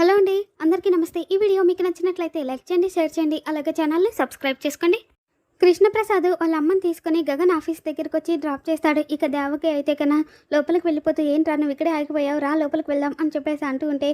Hello అండి అందరికీ నమస్తే. ఈ వీడియో మీకు నచ్చినట్లయితే లైక్ చేయండి షేర్ చేయండి అలాగే ఛానల్ని సబ్స్క్రైబ్ చేసుకోండి. కృష్ణప్రసాద్ వాళ్ళ అమ్మని తీసుకుని గగన్ ఆఫీస్ దగ్గరికి వచ్చి డ్రాప్ చేస్తాడు. ఇక దేవకి అయితే కన్నా లోపలికి వెళ్ళిపోతూ రా నువ్వు ఇక్కడే ఆగిపోయావు రా లోపలికి వెళ్దాం అని చెప్పేసి అంటూ ఉంటే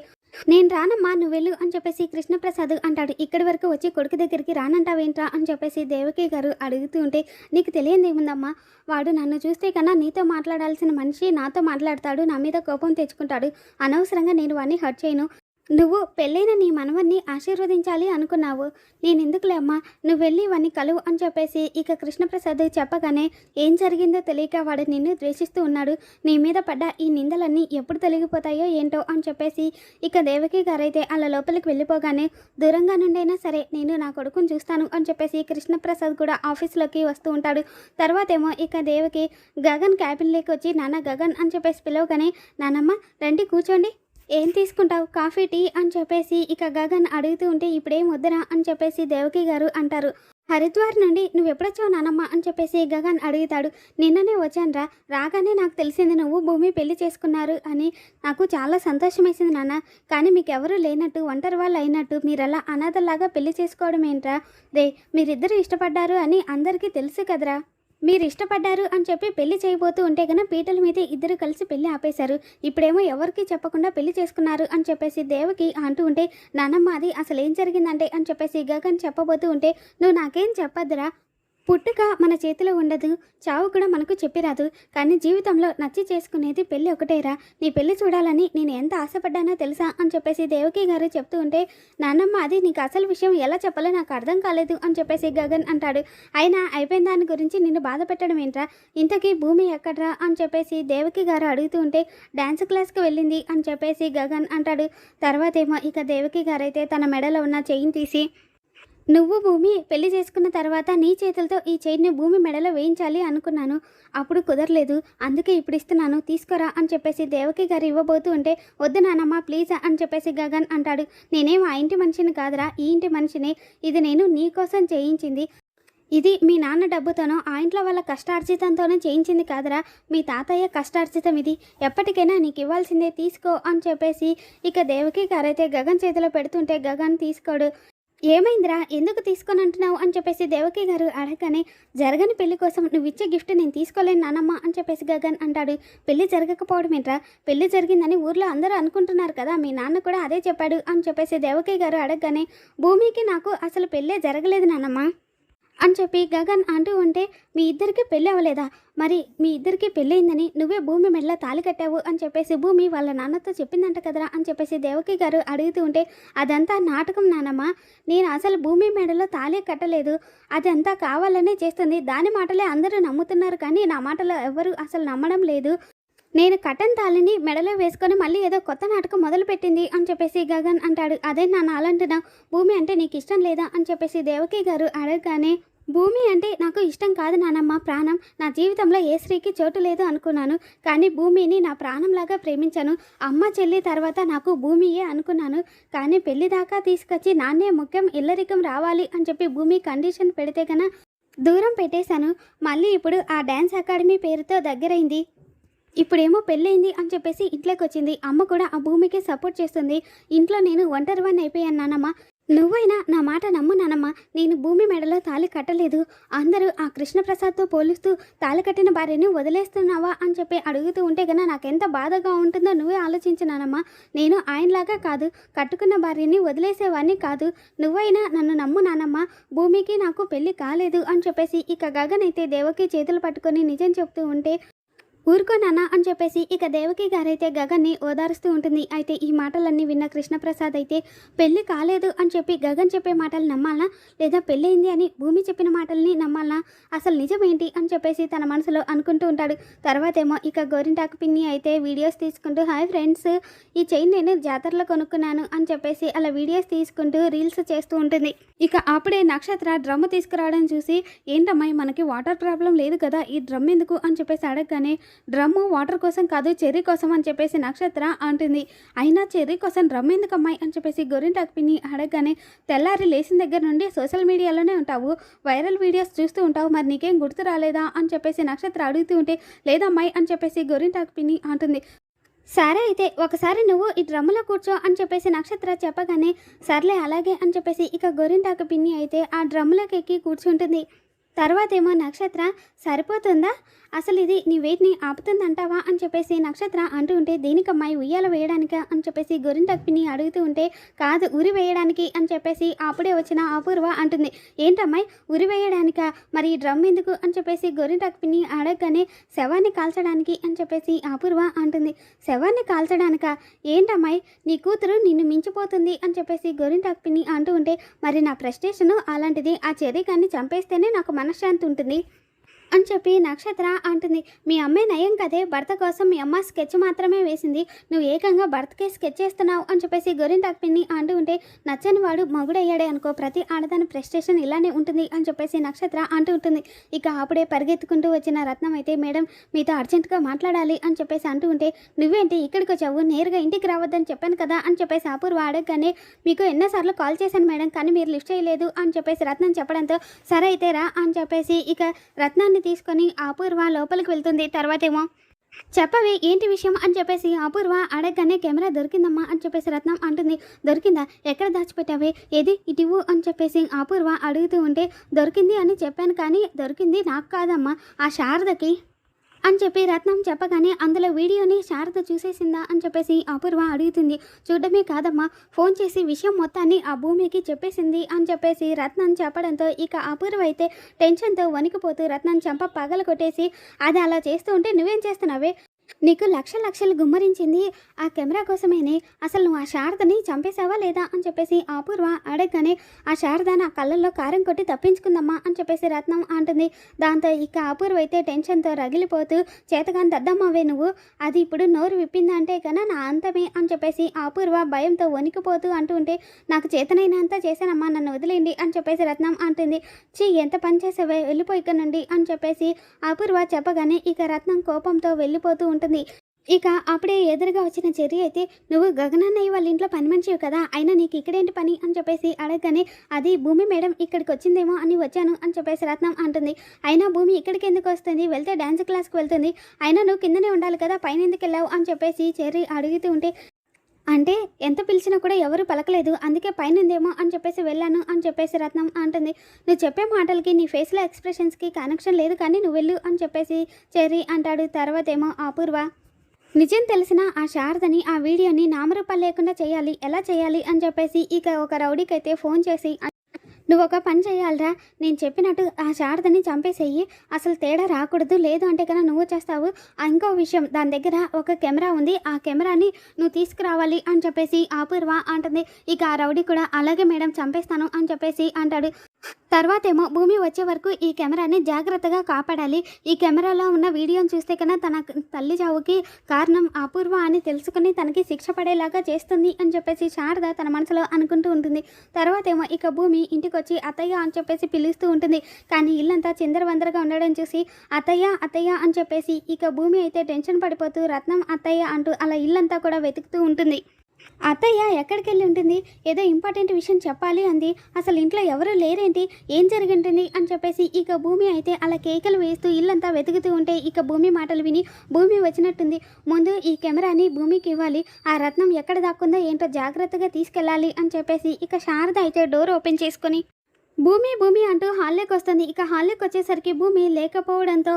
నేను రానమ్మా నువ్వు వెళ్ళు అని చెప్పేసి కృష్ణప్రసాద్ అంటాడు. ఇక్కడి వరకు వచ్చి కొడుకు దగ్గరికి రానంటావేంట్రా అని చెప్పేసి దేవకి గారు అడుగుతూ ఉంటే నీకు తెలియంది ఏముందమ్మా? వాడు నన్ను చూస్తే కన్నా నీతో మాట్లాడాల్సిన మనిషి నాతో మాట్లాడతాడు నా మీద కోపం తెచ్చుకుంటాడు. అనవసరంగా నేను వాడిని హర్ట్ చేయను. నువ్వు పెళ్ళైన నీ మనవన్ని ఆశీర్వదించాలి అనుకున్నావు. నేను ఎందుకులే అమ్మా? నువ్వు వెళ్ళి వాడిని కలువు అని చెప్పేసి ఇక కృష్ణప్రసాద్ చెప్పగానే ఏం జరిగిందో తెలియక వాడు నిన్ను ద్వేషిస్తూ ఉన్నాడు. నీ మీద పడ్డ ఈ నిందలన్నీ ఎప్పుడు తొలగిపోతాయో ఏంటో అని చెప్పేసి ఇక దేవకి గారైతే అలా లోపలికి వెళ్ళిపోగానే దూరంగా నుండైనా సరే నేను నా కొడుకుని చూస్తాను అని చెప్పేసి కృష్ణప్రసాద్ కూడా ఆఫీస్లోకి వస్తూ ఉంటాడు. తర్వాతేమో ఇక దేవకి గగన్ క్యాబిన్లోకి వచ్చి నాన్న గగన్ అని చెప్పేసి పిలవగానే నానమ్మ రండి కూర్చోండి. ఏం తీసుకుంటావు? కాఫీ టీ అని చెప్పేసి ఇక గగన్ అడుగుతూ ఉంటే ఇప్పుడేం వద్దురా అని చెప్పేసి దేవకి గారు అంటారు. హరిద్వార్ నుండి నువ్వెప్పుడొచ్చావు నానమ్మ అని చెప్పేసి గగన్ అడుగుతాడు. నిన్ననే వచ్చానురా. రాగానే నాకు తెలిసింది నువ్వు భూమి పెళ్ళి చేసుకున్నారు అని నాకు చాలా సంతోషం వేసింది నాన్న. కానీ మీకు లేనట్టు ఒంటరి వాళ్ళు అయినట్టు మీరలా అనాథలాగా పెళ్ళి చేసుకోవడం ఏంట్రా రే మీరిద్దరూ ఇష్టపడ్డారు అని అందరికీ తెలుసు కదరా. మీరు ఇష్టపడ్డారు అని చెప్పి పెళ్ళి చేయబోతూ ఉంటే గన పీటల మీద ఇద్దరు కలిసి పెళ్ళి ఆపేశారు. ఇప్పుడేమో ఎవరికి చెప్పకుండా పెళ్ళి చేసుకున్నారు అని చెప్పేసి దేవకి అంటూ ఉంటే నానమ్మ అది అసలు ఏం జరిగిందంటే? అని చెప్పేసి గగన్ చెప్పబోతూ ఉంటే నువ్వు నాకేం చెప్పద్దురా? పుట్టుక మన చేతిలో ఉండదు చావు కూడా మనకు చెప్పిరాదు. కానీ జీవితంలో నచ్చి చేసుకునేది పెళ్ళి ఒకటేరా. నీ పెళ్ళి చూడాలని నేను ఎంత ఆశపడ్డానో తెలుసా అని చెప్పేసి దేవకి గారు చెప్తూ ఉంటే నాన్నమ్మ అది నీకు అసలు విషయం ఎలా చెప్పాలో నాకు అర్థం కాలేదు అని చెప్పేసి గగన్ అంటాడు. అయినా అయిపోయిన దాని గురించి నిన్ను బాధ పెట్టడం ఏంట్రా? ఇంతకీ భూమి ఎక్కడ్రా? అని చెప్పేసి దేవకి గారు అడుగుతూ ఉంటే డ్యాన్స్ క్లాస్కి వెళ్ళింది అని చెప్పేసి గగన్ అంటాడు. తర్వాతేమో ఇక దేవకి గారైతే తన మెడలో ఉన్న చెయ్యిని తీసి నువ్వు భూమి పెళ్ళి చేసుకున్న తర్వాత నీ చేతులతో ఈ చైన్ని భూమి మెడలో వేయించాలి అనుకున్నాను. అప్పుడు కుదరలేదు. అందుకే ఇప్పుడు ఇస్తున్నాను. తీసుకోరా అని చెప్పేసి దేవకి గారు ఇవ్వబోతూ ఉంటే వద్దు నానమ్మ ప్లీజ్ అని చెప్పేసి గగన్ అంటాడు. నేనేం ఆ ఇంటి మనిషిని కాదురా. ఈ ఇంటి మనిషిని. ఇది నేను నీ కోసం చేయించింది. ఇది మీ నాన్న డబ్బుతోనో ఆ ఇంట్లో వాళ్ళ కష్టార్జితంతోనో చేయించింది కాదురా. మీ తాతయ్య కష్టార్జితం ఇది. ఎప్పటికైనా నీకు ఇవ్వాల్సిందే తీసుకో అని చెప్పేసి ఇక దేవకి గారైతే గగన్ చేతిలో పెడుతుంటే గగన్ తీసుకోడు. ఏమైందిరా? ఎందుకు తీసుకొని అంటున్నావు అని చెప్పేసి దేవకి గారు అడగగానే జరగని పెళ్ళి కోసం నువ్వు ఇచ్చే గిఫ్ట్ నేను తీసుకోలేను నానమ్మ అని చెప్పేసి గగన్ అంటాడు. పెళ్ళి జరగకపోవడం ఏంట్రా పెళ్ళి జరిగిందని ఊర్లో అందరూ అనుకుంటున్నారు కదా మీ నాన్న కూడా అదే చెప్పాడు అని చెప్పేసి దేవకి గారు అడగగానే భూమికి నాకు అసలు పెళ్ళే జరగలేదు నానమ్మ. అని చెప్పి గగన్ అంటూ ఉంటే మీ ఇద్దరికి పెళ్ళి అవ్వలేదా? మరి మీ ఇద్దరికి పెళ్ళయిందని నువ్వే భూమి మెడలో తాలి కట్టావు అని చెప్పేసి భూమి వాళ్ళ నాన్నతో చెప్పిందంట కదరా అని చెప్పేసి దేవకి గారు అడుగుతూ ఉంటే అదంతా నాటకం నానమ్మ. నేను అసలు భూమి మెడలో తాళే కట్టలేదు. అదంతా కావాలనే చేస్తుంది. దాని మాటలే అందరూ నమ్ముతున్నారు కానీ నా మాటలు ఎవరు అసలు నమ్మడం లేదు. నేను కటన్ తాళిని మెడలో వేసుకొని మళ్ళీ ఏదో కొత్త నాటకం మొదలుపెట్టింది అని చెప్పేసి గగన్ అంటాడు. అదే నా అలాంటున్నావు భూమి అంటే నీకు ఇష్టం లేదా అని చెప్పేసి దేవకి గారు అడగగానే భూమి అంటే నాకు ఇష్టం కాదు నానమ్మ ప్రాణం. నా జీవితంలో ఏ స్త్రీకి చోటు లేదు అనుకున్నాను. కానీ భూమిని నా ప్రాణంలాగా ప్రేమించాను. అమ్మ చెల్లి తర్వాత నాకు భూమియే అనుకున్నాను. కానీ పెళ్ళి దాకా తీసుకొచ్చి నాన్నే ముఖ్యం ఇల్లరికం రావాలి అని చెప్పి భూమి కండిషన్ పెడితే కన్నా దూరం పెట్టేశాను. మళ్ళీ ఇప్పుడు ఆ డ్యాన్స్ అకాడమీ పేరుతో దగ్గరైంది. ఇప్పుడేమో పెళ్ళైంది అని చెప్పేసి ఇంట్లోకి వచ్చింది అమ్మ కూడా ఆ భూమికి సపోర్ట్ చేస్తుంది. ఇంట్లో నేను ఒంటరి వాడిని అయిపోయాను నానమ్మ. నువ్వైనా నా మాట నమ్ము నానమ్మ. నేను భూమి మెడలో తాళి కట్టలేదు. అందరూ ఆ కృష్ణప్రసాద్తో పోలుస్తూ తాళి కట్టిన భార్యని వదిలేస్తున్నావా అని చెప్పి అడుగుతూ ఉంటే కన్నా నాకెంత బాధగా ఉంటుందో నువ్వే ఆలోచించినానమ్మ నేను ఆయనలాగా కాదు. కట్టుకున్న భార్యని వదిలేసేవాడిని కాదు. నువ్వైనా నన్ను నమ్ము నానమ్మ. భూమికి నాకు పెళ్ళి కాలేదు అని చెప్పేసి ఇక గగన్ అయితే దేవకి చేతులు పట్టుకొని నిజం చెప్తూ ఉంటే ఊరుకో నాన్న అని చెప్పేసి ఇక దేవకి గారైతే గగన్ని ఓదారుస్తూ ఉంటుంది. అయితే ఈ మాటలన్నీ విన్న కృష్ణప్రసాద్ అయితే పెళ్ళి కాలేదు అని చెప్పి గగన్ చెప్పే మాటలు నమ్మాలా? లేదా పెళ్ళయింది అని భూమి చెప్పిన మాటల్ని నమ్మాలా? అసలు నిజమేంటి? అని చెప్పేసి తన మనసులో అనుకుంటూ ఉంటాడు. తర్వాతేమో ఇక గోరింటాకు పిన్ని అయితే వీడియోస్ తీసుకుంటూ హాయ్ ఫ్రెండ్స్ ఈ చైన్ నేను జాతరలో కొనుక్కున్నాను అని చెప్పేసి అలా వీడియోస్ తీసుకుంటూ రీల్స్ చేస్తూ ఉంటుంది. ఇక అప్పుడే నక్షత్ర డ్రమ్ తీసుకురావడం చూసి ఏంటమ్మాయి మనకి వాటర్ ప్రాబ్లం లేదు కదా ఈ డ్రమ్ ఎందుకు? అని చెప్పేసి అడగగానే డ్రమ్ము వాటర్ కోసం కాదు చెర్రీ కోసం అని చెప్పేసి నక్షత్ర అంటుంది. అయినా చెర్రీ కోసం డ్రమ్ ఎందుకు అమ్మాయి అని చెప్పేసి గొరింటాకు పిన్ని అడగగానే తెల్లారి లేచిన దగ్గర నుండి సోషల్ మీడియాలోనే ఉంటావు. వైరల్ వీడియోస్ చూస్తూ ఉంటావు. మరి నీకేం గుర్తు రాలేదా అని చెప్పేసి నక్షత్ర అడుగుతూ ఉంటే లేదమ్మాయి అని చెప్పేసి గొరింటాకు పిన్ని అంటుంది. సరే అయితే ఒకసారి నువ్వు ఈ డ్రమ్ములో కూర్చో అని చెప్పేసి నక్షత్ర చెప్పగానే సర్లే అలాగే అని చెప్పేసి ఇక గోరింటాకు పిన్ని అయితే ఆ డ్రమ్ములోకి ఎక్కి కూర్చుంటుంది. తర్వాత ఏమో నక్షత్ర సరిపోతుందా? అసలు ఇది నీ వెయిట్ని ఆపుతుందంటావా అని చెప్పేసి నక్షత్ర అంటూ ఉంటే దేనికమ్మాయి ఉయ్యాల వేయడానిక? అని చెప్పేసి గొరింటక్పిని అడుగుతూ ఉంటే కాదు ఉరి వేయడానికి అని చెప్పేసి అప్పుడే వచ్చిన అపూర్వ అంటుంది. ఏంటమ్మాయి ఉరి వేయడానికా? మరి డ్రమ్ ఎందుకు? అని చెప్పేసి గొరింటక్పిని అడగగానే శవాన్ని కాల్చడానికి అని చెప్పేసి అపూర్వ అంటుంది. శవాన్ని కాల్చడానికా? ఏంటమ్మాయి నీ కూతురు నిన్ను మించిపోతుంది అని చెప్పేసి గొరింటక్పిని అంటూ ఉంటే మరి నా ప్రెస్టేషను అలాంటిది ఆ చెరికాన్ని చంపేస్తేనే నాకు మనశ్శాంతి ఉంటుంది. అని చెప్పి నక్షత్ర అంటుంది. మీ అమ్మే నయం కదే భర్త కోసం మీ అమ్మ స్కెచ్ మాత్రమే వేసింది. నువ్వు ఏకంగా భర్తకే స్కెచ్ చేస్తున్నావు అని చెప్పేసి గొరింటాకు పిన్ని అంటూ ఉంటే నచ్చని వాడు మగుడయ్యాడే అనుకో ప్రతి ఆడదాని ప్రెస్టేషన్ ఇలానే ఉంటుంది అని చెప్పేసి నక్షత్ర అంటూ ఉంటుంది. ఇక అప్పుడే పరిగెత్తుకుంటూ వచ్చిన రత్నం అయితే మేడం మీతో అర్జెంటుగా మాట్లాడాలి అని చెప్పేసి అంటూ ఉంటే నువ్వేంటి ఇక్కడికి వచ్చావు? నేరుగా ఇంటికి రావద్దని చెప్పాను కదా అని చెప్పేసి అపూర్వ అడగగానే మీకు ఎన్నోసార్లు కాల్ చేశాను మేడం కానీ మీరు లిఫ్ట్ చేయలేదు అని చెప్పేసి రత్నం చెప్పడంతో సరే అయితే రా అని చెప్పేసి ఇక రత్నాన్ని తీసుకొని అపూర్వ లోపలికి వెళ్తుంది. తర్వాతేమో చెప్పవే ఏంటి విషయం? అని చెప్పేసి అపూర్వ అడగగానే కెమెరా దొరికిందమ్మా అని చెప్పేసి రత్నం అంటుంది. దొరికిందా? ఎక్కడ దాచిపెట్టావే? ఏది? ఇటివు అని చెప్పేసి అపూర్వ అడుగుతూ ఉంటే దొరికింది అని చెప్పాను కానీ దొరికింది నాకు కాదమ్మా. ఆ శారదకి అని చెప్పి రత్నం చెప్పగానే అందులో వీడియోని శారద చూసేసిందా అని చెప్పేసి అపూర్వ అడుగుతుంది. చూడడమే కాదమ్మా ఫోన్ చేసి విషయం మొత్తాన్ని ఆ భూమికి చెప్పేసింది అని చెప్పేసి రత్నం చెప్పడంతో ఇక అపూర్వ అయితే టెన్షన్తో వణికిపోతూ రత్నం చెంప పగల కొట్టేసి అది అలా చేస్తూ ఉంటే నువ్వేం చేస్తున్నావే? నీకు లక్ష లక్షలు గుమ్మరించింది ఆ కెమెరా కోసమేనే? అసలు నువ్వు ఆ శారదని చంపేశావా లేదా? అని చెప్పేసి అపూర్వ అడగగానే ఆ శారద నా కళ్ళల్లో కారం కొట్టి తప్పించుకుందమ్మా అని చెప్పేసి రత్నం అంటుంది. దాంతో ఇక అపూర్వ అయితే టెన్షన్తో రగిలిపోతూ చేతగాని దద్దమ్మవే నువ్వు. అది ఇప్పుడు నోరు విప్పిందంటే కన్నా నా అంతమే అని చెప్పేసి అపూర్వ భయంతో వణికిపోతూ అంటూ ఉంటే నాకు చేతనైనంత చేశానమ్మా నన్ను వదిలేండి అని చెప్పేసి రత్నం అంటుంది. చీ ఎంత పని చేసావే? వెళ్ళిపోయి ఇక్కడ నుండి అని చెప్పేసి అపూర్వ చెప్పగానే ఇక రత్నం కోపంతో వెళ్ళిపోతూ ఉంటుంది. ఇక అప్పుడే ఎదురుగా వచ్చిన చెర్రీ అయితే నువ్వు గగనన్నయ్య వాళ్ళ ఇంట్లో పని మనిషివి కదా అయినా నీకు ఇక్కడేంటి పని? అని చెప్పేసి అడగగానే అది భూమి మేడం ఇక్కడికి వచ్చిందేమో అని వచ్చాను అని చెప్పేసి రత్నం అంటుంది. అయినా భూమి ఇక్కడికి ఎందుకు వస్తుంది? వెళ్తే డ్యాన్స్ క్లాస్కి వెళ్తుంది. అయినా నువ్వు కిందనే ఉండాలి కదా పైన ఎందుకు వెళ్ళావు? అని చెప్పేసి చెర్రి అడుగుతూ ఉంటే అంటే ఎంత పిలిచినా కూడా ఎవరు పలకలేదు. అందుకే పైనుందేమో అని చెప్పేసి వెళ్ళాను అని చెప్పేసి రత్నం అంటుంది. నువ్వు చెప్పే మాటలకి నీ ఫేస్లో ఎక్స్ప్రెషన్స్కి కనెక్షన్ లేదు కానీ నువ్వు వెళ్ళు అని చెప్పేసి చెర్రీ అంటాడు. తర్వాత ఏమో అపూర్వ. నిజం తెలిసిన ఆ శారదని ఆ వీడియోని నామరూపాలు లేకుండా చేయాలి ఎలా చేయాలి అని చెప్పేసి ఇక ఒక రౌడీకి అయితే ఫోన్ చేసి నువ్వు ఒక పని చేయాలిరా నేను చెప్పినట్టు ఆ శారదని చంపేసేయి. అసలు తేడా రాకూడదు. లేదు అంటే కన్నా నువ్వు చేస్తావు. ఇంకో విషయం. దాని దగ్గర ఒక కెమెరా ఉంది. ఆ కెమెరాని నువ్వు తీసుకురావాలి అని చెప్పేసి అపూర్వ అంటుంది. ఇక ఆ రౌడీ కూడా అలాగే మేడం చంపేస్తాను అని చెప్పేసి అంటాడు. తర్వాతేమో భూమి వచ్చే వరకు ఈ కెమెరాని జాగ్రత్తగా కాపాడాలి. ఈ కెమెరాలో ఉన్న వీడియోని చూస్తే కన్నా తన తల్లి చావుకి కారణం అపూర్వ అని తెలుసుకుని తనకి శిక్ష పడేలాగా చేస్తుంది అని చెప్పేసి శారద తన మనసులో అనుకుంటూ ఉంటుంది. తర్వాతేమో ఇక భూమి ఇంటికి వచ్చి అత్తయ్య అని చెప్పేసి పిలుస్తూ ఉంటుంది. కానీ ఇల్లంతా చిందరవందరగా ఉండడం చూసి అత్తయ్య అత్తయ్య అని చెప్పేసి ఇక భూమి అయితే టెన్షన్ పడిపోతూ రత్నం అత్తయ్య అంటూ అలా ఇల్లంతా కూడా వెతుకుతూ ఉంటుంది. అత్తయ్య ఎక్కడికి వెళ్ళి ఉంటుంది? ఏదో ఇంపార్టెంట్ విషయం చెప్పాలి అంది. అసలు ఇంట్లో ఎవరు లేరేంటి? ఏం జరిగింటుంది? అని చెప్పేసి ఇక భూమి అయితే అలా కేకలు వేస్తూ ఇల్లంతా వెతుకుతూ ఉంటే ఇక భూమి మాటలు విని భూమి వచ్చినట్టుంది. ముందు ఈ కెమెరాని భూమికి ఇవ్వాలి. ఆ రత్నం ఎక్కడ దాక్కుందో ఏంటో జాగ్రత్తగా తీసుకెళ్ళాలి అని చెప్పేసి ఇక శారద అయితే డోర్ ఓపెన్ చేసుకొని భూమి భూమి అంటూ హాల్లోకి వస్తుంది. ఇక హాల్లోకి వచ్చేసరికి భూమి లేకపోవడంతో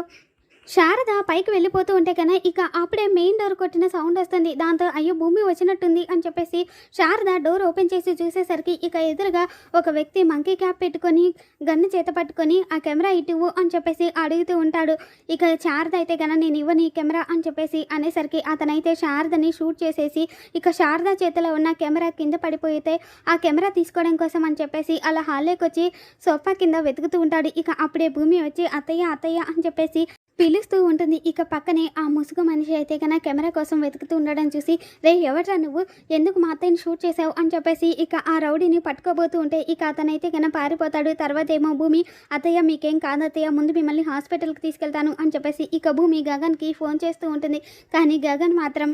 శారద పైకి వెళ్ళిపోతూ ఉంటే కన్నా ఇక అప్పుడే మెయిన్ డోర్ కొట్టిన సౌండ్ వస్తుంది. దాంతో అయ్యో భూమి వచ్చినట్టుంది అని చెప్పేసి శారద డోర్ ఓపెన్ చేసి చూసేసరికి ఇక ఎదురుగా ఒక వ్యక్తి మంకీ క్యాప్ పెట్టుకొని గన్ను చేత పట్టుకొని ఆ కెమెరా ఇటువు అని చెప్పేసి అడుగుతూ ఉంటాడు. ఇక శారద అయితే కన్నా నేను ఇవ్వని కెమెరా అని చెప్పేసి అనేసరికి అతనైతే శారదని షూట్ చేసేసి ఇక శారద చేతిలో ఉన్న కెమెరా కింద పడిపోయితే ఆ కెమెరా తీసుకోవడం కోసం అని చెప్పేసి అలా హాల్లోకి వచ్చి సోఫా కింద వెతుకుతూ ఉంటాడు. ఇక అప్పుడే భూమి వచ్చి అత్తయ్య అత్తయ్య అని చెప్పేసి పిలుస్తూ ఉంటుంది. ఇక పక్కనే ఆ ముసుగు మనిషి అయితే కన్నా కెమెరా కోసం వెతుకుతూ ఉండడం చూసి రే ఎవట్రా నువ్వు? ఎందుకు మా అత్తయ్యని షూట్ చేసావు అని చెప్పేసి ఇక ఆ రౌడీని పట్టుకోబోతూ ఉంటే ఇక అతనైతే కన్నా పారిపోతాడు. తర్వాత ఏమో భూమి అత్తయ్య మీకేం కాదు అత్తయ్య ముందు మిమ్మల్ని హాస్పిటల్కి తీసుకెళ్తాను అని చెప్పేసి ఇక భూమి గగన్కి ఫోన్ చేస్తూ ఉంటుంది. కానీ గగన్ మాత్రం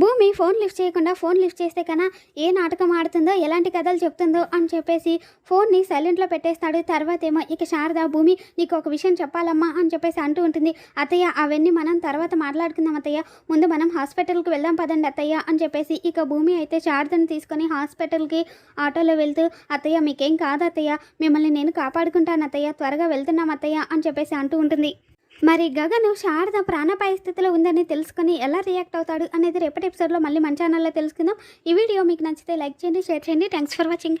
భూమి ఫోన్ లిఫ్ట్ చేయకుండా ఫోన్ లిఫ్ట్ చేస్తే కన్నా ఏ నాటకం ఆడుతుందో ఎలాంటి కథలు చెప్తుందో అని చెప్పేసి ఫోన్ని సైలెంట్లో పెట్టేస్తాడు. తర్వాత ఏమో ఇక శారద భూమి నీకు ఒక విషయం చెప్పాలమ్మా అని చెప్పేసి అంటూ ఉంటుంది. అత్తయ్య అవన్నీ మనం తర్వాత మాట్లాడుకుందాం అత్తయ్య. ముందు మనం హాస్పిటల్కి వెళ్దాం పదండి అత్తయ్య అని చెప్పేసి ఇక భూమి అయితే శారదను తీసుకొని హాస్పిటల్కి ఆటోలో వెళ్తూ అత్తయ్య మీకేం కాదు అత్తయ్య. మిమ్మల్ని నేను కాపాడుకుంటాను అత్తయ్య. త్వరగా వెళ్తున్నాం అత్తయ్య అని చెప్పేసి అంటూ ఉంటుంది. మరి గగను శారద ప్రాణ స్థితిలో ఉందని తెలుసుకుని ఎలా రియాక్ట్ అవుతాడు అనేది రేపటి ఎపిసోడ్లో మళ్ళీ మన ఛానల్లో తెలుసుకుందాం. ఈ వీడియో మీకు నచ్చితే లైక్ చేయండి షేర్ చేయండి. Thanks for watching